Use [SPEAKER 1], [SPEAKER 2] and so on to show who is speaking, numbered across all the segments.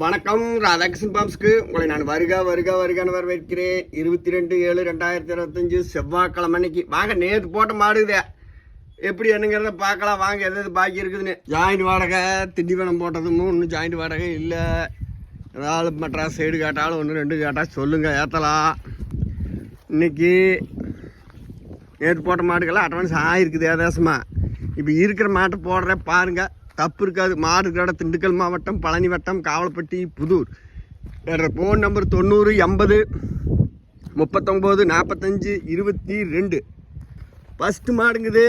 [SPEAKER 1] வணக்கம் ராதாகிருஷ்ணன் பாம்ஸ்க்கு. உங்களை நான் வருக வருக வருகன்னு வரவேற்கிறேன். இருபத்தி ரெண்டு ஏழு ரெண்டாயிரத்தி இருபத்தஞ்சு செவ்வாய்க்கிழமை அன்னைக்கு. வாங்க நேற்று போட்ட மாடுதே எப்படி என்னங்கிறத பார்க்கலாம். வாங்க எது எது பாக்கி இருக்குதுன்னு. ஜாயிண்ட் வாடகை திண்டிவனம் போட்டதும் இன்னும் ஜாயிண்ட் வாடகை இல்லை. ஏதாவது மெட்ராஸ் சைடு கேட்டாலும் ஒன்று ரெண்டு கேட்டால் சொல்லுங்கள் ஏற்றலாம் இன்னைக்கு நேற்று போட்ட மாடுக்கெல்லாம் அட்வான்ஸ் ஆகிருக்குது ஏதாசமாக இப்போ இருக்கிற மாட்டை போடுற பாருங்கள் தப்பு இருக்காது மாடு இருக்கிற இடம் திண்டுக்கல் மாவட்டம் பழனி வட்டம் காவலப்பட்டி புதூர். என்ற ஃபோன் நம்பர் தொண்ணூறு எண்பது முப்பத்தொம்போது நாற்பத்தஞ்சு இருபத்தி ரெண்டு. ஃபஸ்ட்டு மாடுங்குது.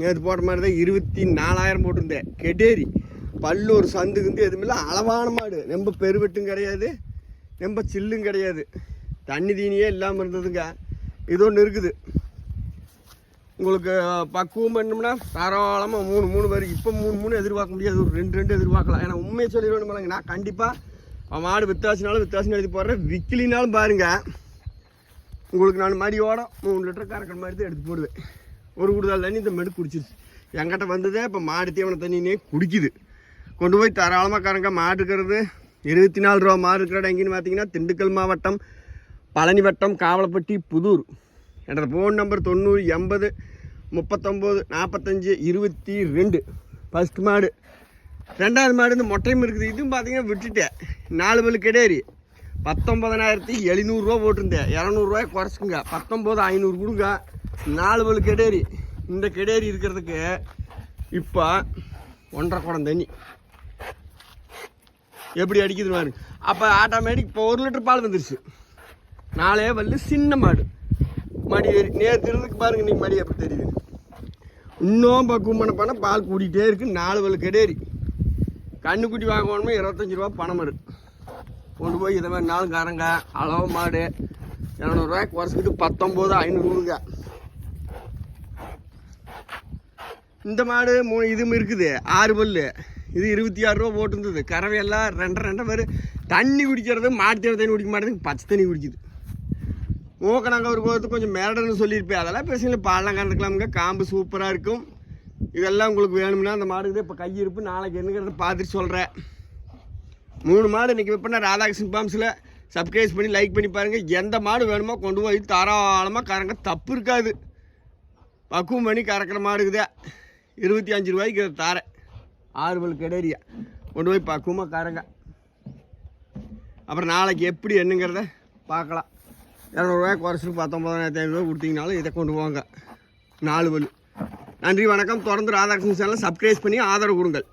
[SPEAKER 1] நேற்று போட்ட மாதிரி தான் இருபத்தி நாலாயிரம் போட்டிருந்தேன் கெடேரி. பல்லூர் சந்துக்குந்து எதுவுமில்ல அளவான மாடு. ரொம்ப பெருவெட்டும் கிடையாது. ரொம்ப சில்லும் கிடையாது. தண்ணி தீனியே இல்லாமல் இருந்ததுங்க. இது ஒன்று இருக்குது. உங்களுக்கு பக்குவம் பண்ணோம்னா தாராளமாக மூணு மூணு பேர் இப்போ மூணு மூணு எதிர்பார்க்க முடியாது. ஒரு ரெண்டு ரெண்டு எதிர்பார்க்கலாம். ஏன்னா உண்மையை சொல்லிடுவேன் நான் கண்டிப்பாக மாடு வித்தாசினாலும் வித்தாசினாலும் எழுதி போடுறேன். விக்கிலினாலும் பாருங்கள் உங்களுக்கு நான் மடியோட மூணு லிட்டர் கறக்கிற மாதிரி தான் எடுத்து போடுவேன். ஒரு கூடுதல் தண்ணி இந்த மாடு குடிச்சிருச்சு. என்கிட்ட வந்ததே இப்போ மாடு தீவன தண்ணினே குடிக்குது. கொண்டு போய் தாராளமாக கறங்க. மாடு இருக்கிறது இருபத்தி நாலு ரூபா மாடு இருக்கிற எங்கேன்னு பார்த்தீங்கன்னா திண்டுக்கல் மாவட்டம் பழனி வட்டம் காவலப்பட்டி புதூர். என்னோடய ஃபோன் நம்பர் தொண்ணூறு எண்பது முப்பத்தொம்போது நாற்பத்தஞ்சு இருபத்தி ரெண்டு. ஃபஸ்ட் மாடு. ரெண்டாவது மாடு இந்த மொட்டையும் இருக்குது. இதுவும் பார்த்தீங்கன்னா விட்டுட்டேன். நாலு பல்லு கிடையாது. பத்தொம்பதனாயிரத்தி எழுநூறுவா போட்டிருந்தேன். இரநூறுவாய் குறைச்சுங்க பத்தொம்போது ஐநூறு கொடுங்க. நாலு பல்லு கெடேரி இந்த கெடேரி இருக்கிறதுக்கு இப்போ ஒன்றரை குடம் தண்ணி. எப்படி அடிக்குது பாருங்க அப்போ ஆட்டோமேட்டிக் இப்போ ஒரு லிட்டர் பால் வந்துருச்சு. நாலே வல்லு சின்ன மாடு. மடி நேற்று இருந்துக்கு பாருங்க இன்னைக்கு மடி எப்படி தெரியுது. இன்னும் பக்குவம் பண்ண பண்ண பால் கூட்டிகிட்டே இருக்கு நாலு வலு கெடேரி கண்ணுக்குட்டி வாங்கணுமே இருபத்தஞ்சி ரூபா பணம் வரும் கொண்டு போய் இதை மாதிரி நாளும் காரங்க அளவு மாடு இரநூறுவாய்க்கு குறைச்சிக்கிட்டு பத்தொம்போது ஐநூறுங்க இந்த மாடு மூணு இதுவும் இருக்குது ஆறு பல்லு. இது இருபத்தி ஆறு ரூபா போட்டுருந்தது கறவையெல்லாம் ரெண்டரை ரெண்டரை பேர் தண்ணி குடிக்கிறது மாட்டு தண்ணி குடிக்க மாட்டேங்குது பச்சை தண்ணி குடிக்குது. மூக்கனாங்க ஒரு போகிறதுக்கு கொஞ்சம் மேடன்னு சொல்லியிருப்பேன். அதெல்லாம் பேசுங்க பாலெலாம் கறந்துக்கலாமுங்க காம்பு சூப்பராக இருக்கும். இதெல்லாம் உங்களுக்கு வேணும்னா அந்த மாடுக்கு இப்போ கையிருப்பு நாளைக்கு என்னங்கிறத பார்த்துட்டு சொல்கிறேன் மூணு மாடு இன்றைக்கி விற்பனை ராதாகிருஷ்ணன் பாம்ஸில். சப்ஸ்கிரைஸ் பண்ணி லைக் பண்ணி பாருங்கள் எந்த மாடு வேணுமோ கொண்டு போய் தாராளமாக கறங்க. தப்பு இருக்காது. பக்குவம் பண்ணி கறக்கிற மாடுக்குதே இருபத்தி அஞ்சு ரூபாய்க்கு இதை தாரேன். ஆறு பல் கெடேரியா. கொண்டு போய் பக்குவமாக கறங்க. அப்புறம் நாளைக்கு எப்படி என்னங்கிறத பார்க்கலாம். இரநூறுவாய்க்கு குறைச்சிட்டு பத்தொம்பதாயிரத்தி ஐநூறுரூவா கொடுத்தீங்கனாலும் இதை கொண்டு போங்க. நாலு பல் நன்றி வணக்கம். தொடர்ந்து ராதாகிருஷ்ணன் சேனலை சப்ஸ்கிரைப் பண்ணி ஆதரவு கொடுங்கள்.